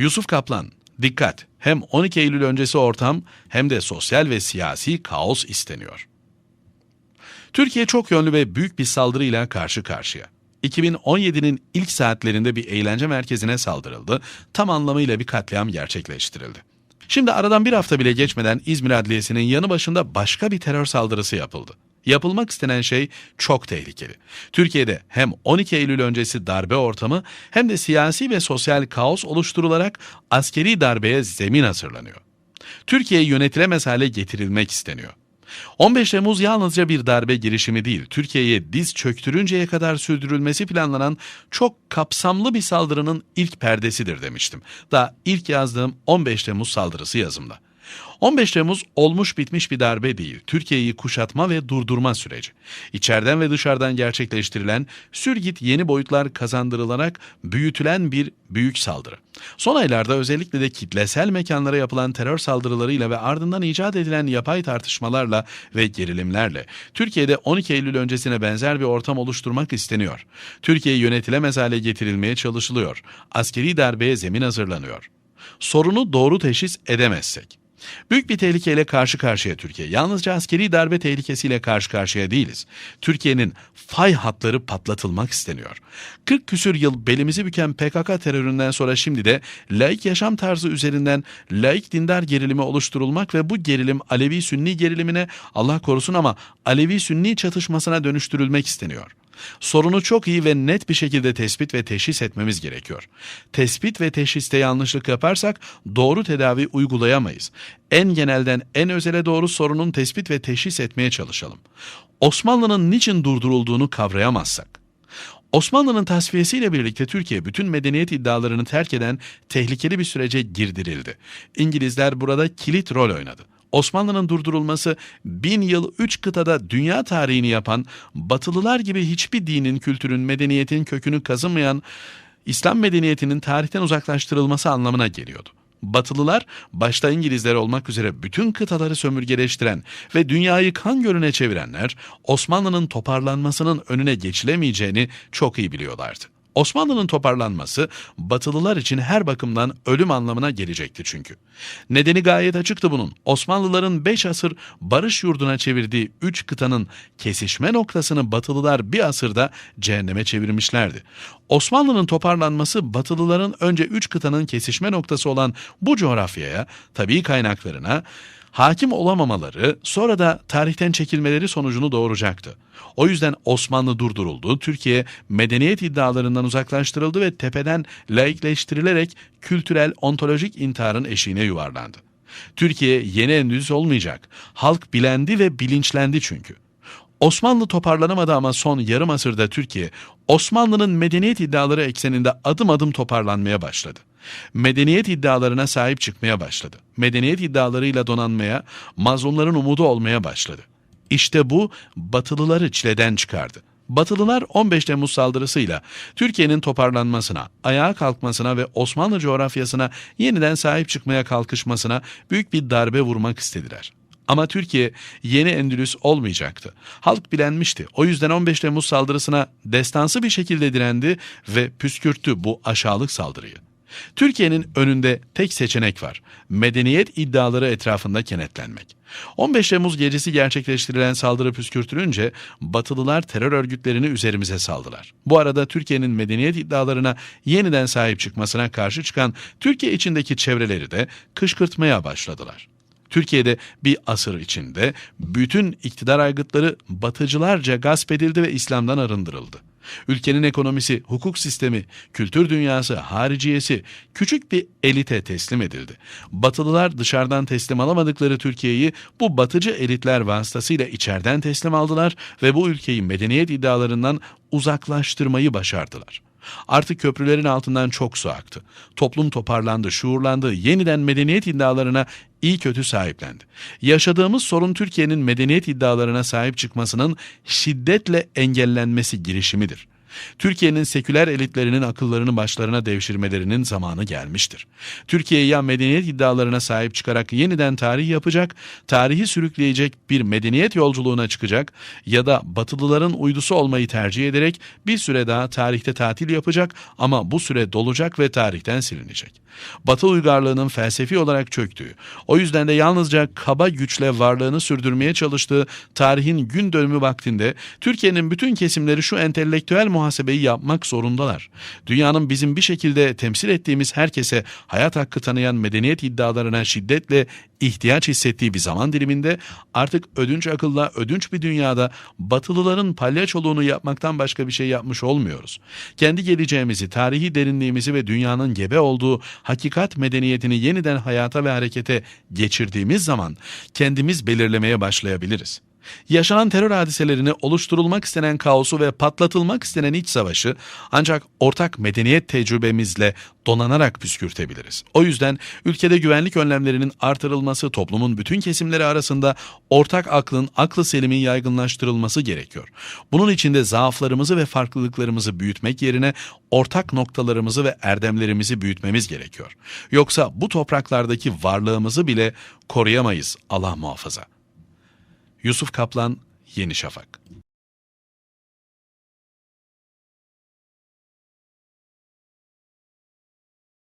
Yusuf Kaplan, dikkat! Hem 12 Eylül öncesi ortam hem de sosyal ve siyasi kaos isteniyor. Türkiye çok yönlü ve büyük bir saldırıyla karşı karşıya. 2017'nin ilk saatlerinde bir eğlence merkezine saldırıldı, tam anlamıyla bir katliam gerçekleştirildi. Şimdi aradan bir hafta bile geçmeden İzmir Adliyesi'nin yanı başında başka bir terör saldırısı yapıldı. Yapılmak istenen şey çok tehlikeli. Türkiye'de hem 12 Eylül öncesi darbe ortamı hem de siyasi ve sosyal kaos oluşturularak askeri darbeye zemin hazırlanıyor. Türkiye yönetilemez hale getirilmek isteniyor. 15 Temmuz yalnızca bir darbe girişimi değil, Türkiye'ye diz çöktürünceye kadar sürdürülmesi planlanan çok kapsamlı bir saldırının ilk perdesidir demiştim. Daha ilk yazdığım 15 Temmuz saldırısı yazımda. 15 Temmuz olmuş bitmiş bir darbe değil, Türkiye'yi kuşatma ve durdurma süreci. İçeriden ve dışarıdan gerçekleştirilen, sürgit yeni boyutlar kazandırılarak büyütülen bir büyük saldırı. Son aylarda özellikle de kitlesel mekanlara yapılan terör saldırılarıyla ve ardından icat edilen yapay tartışmalarla ve gerilimlerle Türkiye'de 12 Eylül öncesine benzer bir ortam oluşturmak isteniyor. Türkiye yönetilemez hale getirilmeye çalışılıyor. Askeri darbeye zemin hazırlanıyor. Sorunu doğru teşhis edemezsek, Büyük bir tehlikeyle karşı karşıya Türkiye. Yalnızca askeri darbe tehlikesiyle karşı karşıya değiliz. Türkiye'nin fay hatları patlatılmak isteniyor. 40 küsür yıl belimizi büken PKK teröründen sonra şimdi de laik yaşam tarzı üzerinden laik dindar gerilimi oluşturulmak ve bu gerilim Alevi-Sünni gerilimine Allah korusun ama Alevi-Sünni çatışmasına dönüştürülmek isteniyor. Sorunu çok iyi ve net bir şekilde tespit ve teşhis etmemiz gerekiyor. Tespit ve teşhiste yanlışlık yaparsak doğru tedavi uygulayamayız. En genelden en özele doğru sorunun tespit ve teşhis etmeye çalışalım. Osmanlı'nın niçin durdurulduğunu kavrayamazsak, Osmanlı'nın tasfiyesiyle birlikte Türkiye bütün medeniyet iddialarını terk eden tehlikeli bir sürece girdirildi. İngilizler burada kilit rol oynadı. Osmanlı'nın durdurulması bin yıl üç kıtada dünya tarihini yapan, batılılar gibi hiçbir dinin, kültürün, medeniyetin kökünü kazımayan İslam medeniyetinin tarihten uzaklaştırılması anlamına geliyordu. Batılılar, başta İngilizler olmak üzere bütün kıtaları sömürgeleştiren ve dünyayı kan gölüne çevirenler, Osmanlı'nın toparlanmasının önüne geçilemeyeceğini çok iyi biliyorlardı. Osmanlı'nın toparlanması Batılılar için her bakımdan ölüm anlamına gelecekti çünkü. Nedeni gayet açıktı bunun. Osmanlıların 5 asır barış yurduna çevirdiği 3 kıtanın kesişme noktasını Batılılar bir asırda cehenneme çevirmişlerdi. Osmanlı'nın toparlanması Batılıların önce 3 kıtanın kesişme noktası olan bu coğrafyaya, tabii kaynaklarına, hakim olamamaları sonra da tarihten çekilmeleri sonucunu doğuracaktı. O yüzden Osmanlı durduruldu, Türkiye medeniyet iddialarından uzaklaştırıldı ve tepeden laikleştirilerek kültürel ontolojik intiharın eşiğine yuvarlandı. Türkiye yeni Endülüs olmayacak. Halk bilendi ve bilinçlendi çünkü. Osmanlı toparlanamadı ama son yarım asırda Türkiye, Osmanlı'nın medeniyet iddiaları ekseninde adım adım toparlanmaya başladı. Medeniyet iddialarına sahip çıkmaya başladı. Medeniyet iddialarıyla donanmaya, mazlumların umudu olmaya başladı. İşte bu Batılıları çileden çıkardı. Batılılar 15 Temmuz saldırısıyla Türkiye'nin toparlanmasına, ayağa kalkmasına ve Osmanlı coğrafyasına yeniden sahip çıkmaya kalkışmasına büyük bir darbe vurmak istediler. Ama Türkiye yeni Endülüs olmayacaktı. Halk bilenmişti. O yüzden 15 Temmuz saldırısına destansı bir şekilde direndi ve püskürttü bu aşağılık saldırıyı. Türkiye'nin önünde tek seçenek var. Medeniyet iddiaları etrafında kenetlenmek. 15 Temmuz gecesi gerçekleştirilen saldırı püskürtülünce Batılılar terör örgütlerini üzerimize saldılar. Bu arada Türkiye'nin medeniyet iddialarına yeniden sahip çıkmasına karşı çıkan Türkiye içindeki çevreleri de kışkırtmaya başladılar. Türkiye'de bir asır içinde bütün iktidar aygıtları batıcılarca gasp edildi ve İslam'dan arındırıldı. Ülkenin ekonomisi, hukuk sistemi, kültür dünyası, hariciyesi küçük bir elite teslim edildi. Batılılar dışarıdan teslim alamadıkları Türkiye'yi bu batıcı elitler vasıtasıyla içeriden teslim aldılar ve bu ülkeyi medeniyet iddialarından uzaklaştırmayı başardılar. Artık köprülerin altından çok su aktı. Toplum toparlandı, şuurlandı, yeniden medeniyet iddialarına iyi kötü sahiplendi. Yaşadığımız sorun Türkiye'nin medeniyet iddialarına sahip çıkmasının şiddetle engellenmesi girişimidir. Türkiye'nin seküler elitlerinin akıllarını başlarına devşirmelerinin zamanı gelmiştir. Türkiye ya medeniyet iddialarına sahip çıkarak yeniden tarih yapacak, tarihi sürükleyecek bir medeniyet yolculuğuna çıkacak ya da batılıların uydusu olmayı tercih ederek bir süre daha tarihte tatil yapacak ama bu süre dolacak ve tarihten silinecek. Batı uygarlığının felsefi olarak çöktüğü, o yüzden de yalnızca kaba güçle varlığını sürdürmeye çalıştığı tarihin gün dönümü vaktinde Türkiye'nin bütün kesimleri şu entelektüel muhasebeyi yapmak zorundalar. Dünyanın bizim bir şekilde temsil ettiğimiz herkese hayat hakkı tanıyan medeniyet iddialarına şiddetle ihtiyaç hissettiği bir zaman diliminde artık ödünç akılla ödünç bir dünyada batılıların palyaçoluğunu yapmaktan başka bir şey yapmış olmuyoruz. Kendi geleceğimizi, tarihi derinliğimizi ve dünyanın gebe olduğu hakikat medeniyetini yeniden hayata ve harekete geçirdiğimiz zaman kendimiz belirlemeye başlayabiliriz. Yaşanan terör hadiselerini oluşturulmak istenen kaosu ve patlatılmak istenen iç savaşı ancak ortak medeniyet tecrübemizle donanarak püskürtebiliriz. O yüzden ülkede güvenlik önlemlerinin artırılması, toplumun bütün kesimleri arasında ortak aklın, aklı selimin yaygınlaştırılması gerekiyor. Bunun için de zaaflarımızı ve farklılıklarımızı büyütmek yerine ortak noktalarımızı ve erdemlerimizi büyütmemiz gerekiyor. Yoksa bu topraklardaki varlığımızı bile koruyamayız Allah muhafaza. Yusuf Kaplan, Yeni Şafak